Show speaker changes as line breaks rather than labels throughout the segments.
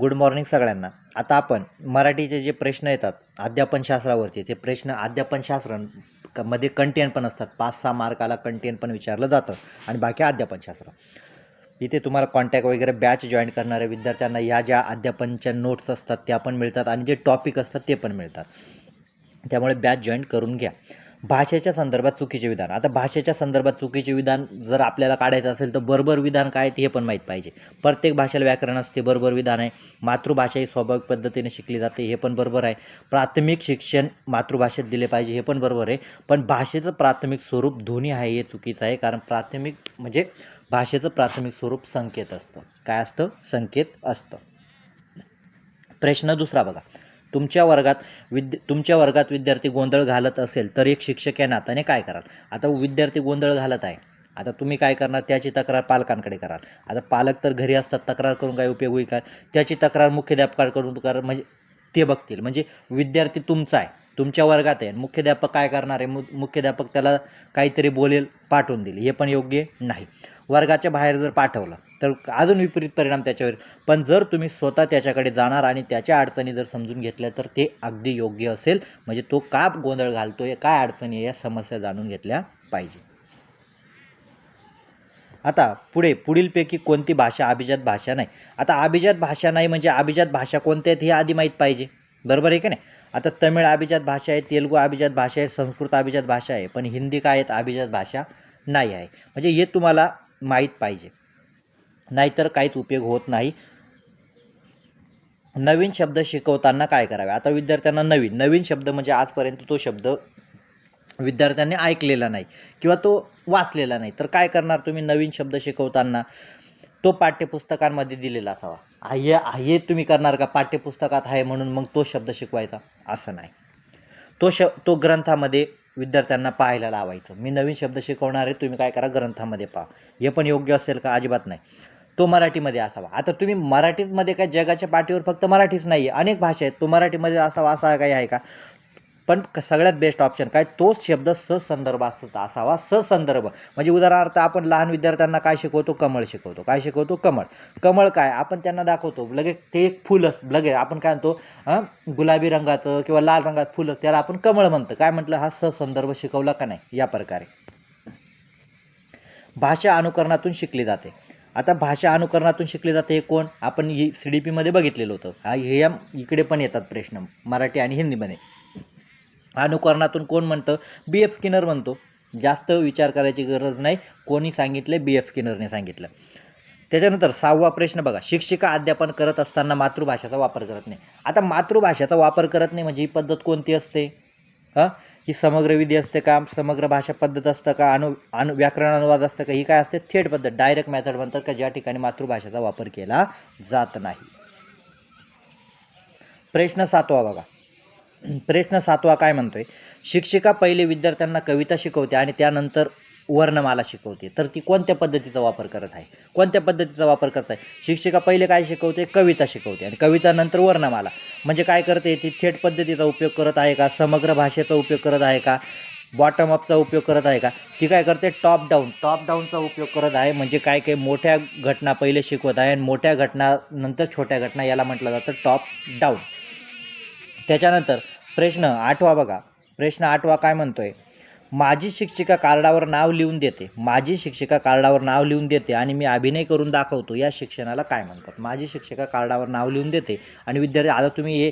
Good morning सगळ्यांना. आता आपण मराठीचे जे प्रश्न येतात अध्यापनशास्त्रावरती ते प्रश्न अध्यापनशास्त्र क- मध्ये कंटेन पण असतात. पाच सहा मार्काला कंटेन पण विचारलं जातं. आणि बाकी अध्यापनशास्त्र इथे तुम्हाला कॉन्टॅक्ट वगैरे बॅच जॉईन करणाऱ्या विद्यार्थ्यांना ह्या ज्या अध्यापनच्या नोट्स असतात त्या पण मिळतात. आणि जे टॉपिक असतात ते पण मिळतात. त्यामुळे बॅच जॉईन करून घ्या. भाषेच्या संदर्भात चुकीचे विधान. आता भाषेच्या संदर्भात चुकीचे विधान जर आपल्याला काढायचं असेल तर बरोबर विधान काय ते हे पण माहीत पाहिजे. प्रत्येक भाषेला व्याकरण असते बरोबर विधान आहे. मातृभाषा ही स्वाभाविक पद्धतीने शिकली जाते हे पण बरोबर आहे. प्राथमिक शिक्षण मातृभाषेत दिले पाहिजे हे पण बरोबर आहे. पण भाषेचं प्राथमिक स्वरूप ध्वनी आहे हे चुकीचं आहे. कारण प्राथमिक म्हणजे भाषेचं प्राथमिक स्वरूप संकेत असतं. काय असतं? संकेत असतं. प्रश्न दुसरा बघा. तुमच्या वर्गात विद्या तुमच्या वर्गात विद्यार्थी गोंधळ घालत असेल तर एक शिक्षक या नात्याने काय कराल? आता विद्यार्थी गोंधळ घालत आहे. आता तुम्ही काय करणार? त्याची तक्रार पालकांकडे कराल. आता पालक तर घरी असतात तक्रार करून काय उपयोग होईल काय त्याची तक्रार मुख्याध्यापकाकडून कर म्हणजे ते बघतील. म्हणजे विद्यार्थी तुमचा आहे तुमच्या वर्गात आहे. मुख्याध्यापक काय करणार आहे? मु मुख्याध्यापक त्याला काहीतरी बोलेल पाठवून देईल. हे पण योग्य नाही. वर्गाच्या बाहेर जर पाठवलं तर अजून विपरीत परिणाम त्याच्यावर. पण जर तुम्ही स्वतः त्याच्याकडे जाणार आणि त्याच्या अडचणी जर समजून घेतल्या तर ते अगदी योग्य असेल. म्हणजे तो का गोंधळ घालतो आहे काय अडचणी आहे या समस्या जाणून घेतल्या पाहिजे. आता पुढे पुढीलपैकी कोणती भाषा अभिजात भाषा नाही? आता अभिजात भाषा नाही म्हणजे अभिजात भाषा कोणत्या आहेत हे आधी माहीत पाहिजे. बरोबर आहे की नाही? आता तमिळ अभिजात भाषा आहे तेलुगू अभिजात भाषा आहे संस्कृत अभिजात भाषा आहे पण हिंदी काय आहेत? अभिजात भाषा नाही आहे. म्हणजे हे तुम्हाला माहीत पाहिजे. नाहीतर काहीच उपयोग होत नाही. नवीन शब्द शिकवताना काय करावे? आता विद्यार्थ्यांना नवीन नवीन शब्द म्हणजे आजपर्यंत तो शब्द विद्यार्थ्यांनी ऐकलेला नाही किंवा तो वाचलेला नाही. तर काय करणार तुम्ही नवीन शब्द शिकवताना? तो पाठ्यपुस्तकांमध्ये दिलेला असावा. आहे हे तुम्ही करणार का? पाठ्यपुस्तकात आहे म्हणून मग तो शब्द शिकवायचा? असं नाही. तो श तो ग्रंथामध्ये विद्यार्थ्यांना पाहायला लावायचं. मी नवीन शब्द शिकवणार आहे तुम्ही काय करा ग्रंथामध्ये पहा. हे पण योग्य असेल का? अजिबात नाही. तो मराठीमध्ये असावा. आता तुम्ही मराठीमध्ये काय जगाच्या पाठीवर फक्त मराठीच नाही आहे अनेक भाषा आहेत. तो मराठीमध्ये असावा असा काही आहे का? पण सगळ्यात बेस्ट ऑप्शन काय? तोच शब्द ससंदर्भ असत असावा. ससंदर्भ. म्हणजे उदाहरणार्थ आपण लहान विद्यार्थ्यांना काय शिकवतो? कमळ शिकवतो. काय शिकवतो? कमळ. कमळ काय? आपण त्यांना दाखवतो. लगेच ते एक फुलच लगेच आपण काय म्हणतो? गुलाबी रंगाचं किंवा लाल रंगाचं फुलच त्याला आपण कमळ म्हणतो. काय म्हटलं? हा ससंदर्भ शिकवला का नाही? या प्रकारे. भाषा अनुकरणातून शिकली जाते. आता भाषा अनुकरणातून शिकली जाते हे कोण? आपण ही सी डी पीमध्ये बघितलेलं होतं. हा हे या इकडे पण येतात प्रश्न मराठी आणि हिंदीमध्ये अनुकरणातून कोण म्हणतं? बी एफ स्किनर म्हणतो. जास्त विचार करायची गरज नाही. कोणी सांगितले बी एफ स्किनरने सांगितलं. त्याच्यानंतर सहावा प्रश्न बघा. शिक्षिका अध्यापन करत असताना मातृभाषेचा वापर करत नाही. आता मातृभाषेचा वापर करत नाही म्हणजे ही पद्धत कोणती असते? हां? ही समग्र विधी असते का समग्र भाषा पद्धत असतं का अनु अनु व्याकरण अनुवाद असतं का ही काय असते? थेट पद्धत डायरेक्ट मेथड म्हणतात का ज्या ठिकाणी मातृभाषेचा वापर केला जात नाही. प्रश्न सातवा बघा. प्रश्न सातवा काय म्हणतोय? शिक्षिका पहिले विद्यार्थ्यांना कविता शिकवते आणि त्यानंतर वर्णमाला शिकवते. तर ती कोणत्या पद्धतीचा वापर करत आहे? कोणत्या पद्धतीचा वापर करत आहे? शिक्षिका पहिले काय शिकवते? कविता शिकवते. आणि कविता नंतर वर्णमाला. म्हणजे काय करते? ती थेट पद्धतीचा उपयोग करत आहे का? समग्र भाषेचा उपयोग करत आहे का? बॉटम अपचा उपयोग करत आहे का? ती काय करते? टॉप डाऊन टॉप डाऊनचा उपयोग करत आहे. म्हणजे काय काय मोठ्या घटना पहिले शिकवत आहे. आणि मोठ्या घटना नंतर छोट्या घटना याला म्हटलं जातं टॉप डाऊन त्याच्यानंतर प्रश्न आठवा बघा. प्रश्न आठवा काय म्हणतोय? माझी शिक्षिका कार्डावर नाव लिहून देते. माझी शिक्षिका कार्डावर नाव लिहून देते आणि मी अभिनय करून दाखवतो. या शिक्षणाला काय म्हणतात? माझी शिक्षिका कार्डावर नाव लिहून देते. आणि विद्यार्थी आता तुम्ही हे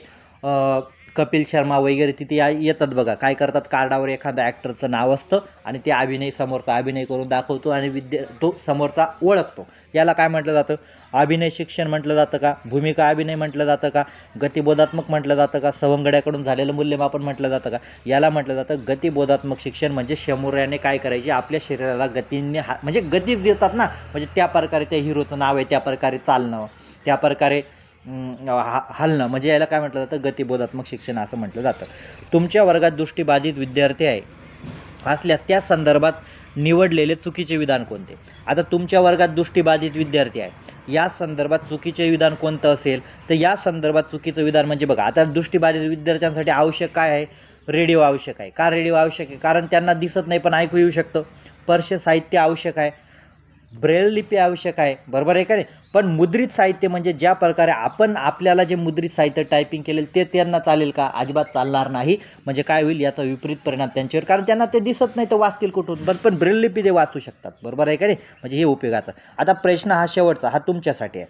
कपिल शर्मा वगैरे तिथे या येतात बघा. काय करतात? कार्डावर एखादा ॲक्टरचं नाव असतं आणि ते अभिनय समोरचा अभिनय करून दाखवतो आणि विद्या तो समोरचा ओळखतो. याला काय म्हटलं जातं? अभिनय शिक्षण म्हटलं जातं का? भूमिका अभिनय म्हटलं जातं का? गतिबोधात्मक म्हटलं जातं का? सवंगड्याकडून झालेलं मूल्यमापन म्हटलं जातं का? याला म्हटलं जातं गतिबोधात्मक शिक्षण म्हणजे शमुऱ्याने काय करायचे? आपल्या शरीराला गतीने हा म्हणजे गतीच देतात ना? म्हणजे त्या प्रकारे त्या हिरोचं नाव आहे त्या प्रकारे चालणं त्या प्रकारे हा हलणं. म्हणजे याला काय म्हटलं जातं? गतिबोधात्मक शिक्षण असं म्हटलं जातं. तुमच्या वर्गात दृष्टीबाधित विद्यार्थी आहे. असल्यास त्या संदर्भात निवडलेले चुकीचे विधान कोणते? आता तुमच्या वर्गात दृष्टीबाधित विद्यार्थी आहे. या संदर्भात चुकीचे विधान कोणतं असेल? तर या संदर्भात चुकीचं विधान म्हणजे बघा आता दृष्टीबाधित विद्यार्थ्यांसाठी आवश्यक काय आहे? रेडिओ आवश्यक आहे. का रेडिओ आवश्यक आहे? कारण त्यांना दिसत नाही पण ऐकू येऊ शकतं. स्पर्श साहित्य आवश्यक आहे. ब्रेल लिपी आवश्यक आहे. बरोबर आहे का नाही? पण मुद्रित साहित्य म्हणजे ज्या प्रकारे आपण आपल्याला जे मुद्रित साहित्य टायपिंग केलेलं ते त्यांना चालेल का? अजिबात चालणार नाही. म्हणजे काय होईल? याचा विपरीत परिणाम त्यांच्यावर कारण त्यांना ते दिसत नाही तर वाचतील कुठून? पण पण ब्रेल लिपी ते वाचू शकतात. बरोबर आहे का नाही? म्हणजे हे उपयोगाचं. आता प्रश्न हा शेवटचा हा तुमच्यासाठी आहे.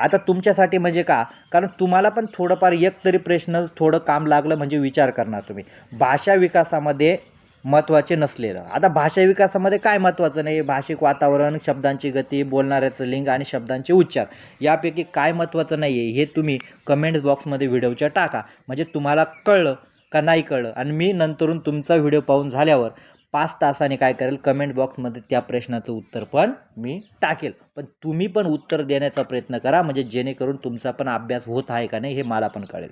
आता तुमच्यासाठी म्हणजे का? कारण तुम्हाला पण थोडंफार एक तरी प्रश्न थोडं काम लागलं म्हणजे विचार करणार तुम्ही. भाषा विकासामध्ये महत्त्वाचे नसलेलं. आता भाषा विकासामध्ये काय महत्त्वाचं नाही? भाषिक वातावरण शब्दांची गती बोलणाऱ्याचं लिंग आणि शब्दांचे उच्चार. यापैकी काय महत्त्वाचं नाही आहे हे तुम्ही कमेंट बॉक्समध्ये व्हिडिओच्या टाका. म्हणजे तुम्हाला कळलं का नाही कळलं? आणि मी नंतरून तुमचा व्हिडिओ पाहून झाल्यावर पाच तासाने काय करेल? कमेंट बॉक्समध्ये त्या प्रश्नाचं उत्तर पण मी टाकेल. पण तुम्ही पण उत्तर देण्याचा प्रयत्न करा. म्हणजे जेणेकरून तुमचा पण अभ्यास होत आहे का नाही हे मला पण कळेल.